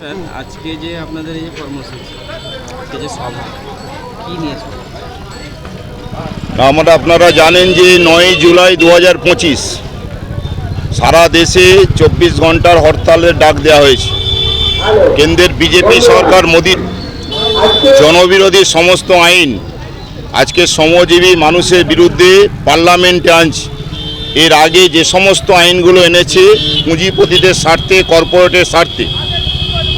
Sir, আজকে যে আপনাদের এই যে কর্মসূচি যে সভা আমরা আপনারা জানেন যে নয় জুলাই দু হাজার পঁচিশ, সারা দেশে চব্বিশ ঘণ্টার হরতালের ডাক দেওয়া হয়েছে। কেন্দ্রের বিজেপি সরকার, মোদীর জনবিরোধী সমস্ত আইন আজকে শ্রমজীবী মানুষের বিরুদ্ধে পার্লামেন্টে আনছে। এর আগে যে সমস্ত আইনগুলো এনেছে, পুঁজিপতিদের স্বার্থে, কর্পোরেটের স্বার্থে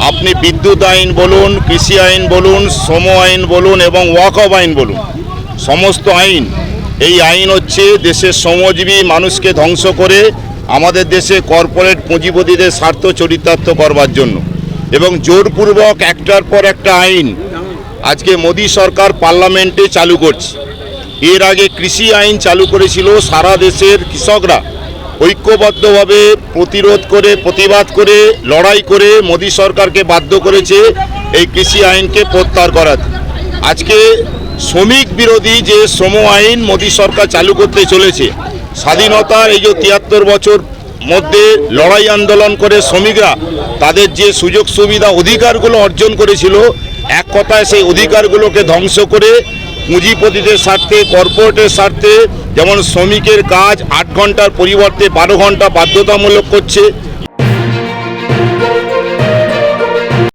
আপনি বিদ্যুৎ আইন বলুন, কৃষি আইন বলুন, শ্রম আইন বলুন এবং ওয়াক অফ আইন বলুন, সমস্ত আইন। এই আইন হচ্ছে দেশের শ্রমজীবী মানুষকে ধ্বংস করে আমাদের দেশে কর্পোরেট পুঁজিপতিদের স্বার্থ চরিতার্থ করবার জন্য। এবং জোরপূর্বক একটার পর একটা আইন আজকে মোদী সরকার পার্লামেন্টে চালু করছে। এর আগে কৃষি আইন চালু করেছিল সারা দেশের কৃষকরা। ঐক্যবদ্ধভাবে প্রতিরোধ করে, প্রতিবাদ করে, লড়াই করে মোদী সরকারকে বাধ্য করেছে এই কৃষি আইনকে প্রত্যাহার করাতে আজকে শ্রমিক বিরোধী যে শ্রম আইন মোদী সরকার চালু করতে চলেছে, স্বাধীনতার এই যে তিয়াত্তর বছর মধ্যে লড়াই আন্দোলন করে শ্রমিকরা তাদের যে সুযোগ সুবিধা অধিকারগুলো অর্জন করেছিল, এক কথায় সেই অধিকারগুলোকে ধ্বংস করে পুঁজিপতিদের স্বার্থে কর্পোরেটের স্বার্থে যেমন শ্রমিকের কাজ আট ঘণ্টার পরিবর্তে বারো ঘণ্টা বাধ্যতামূলক করছে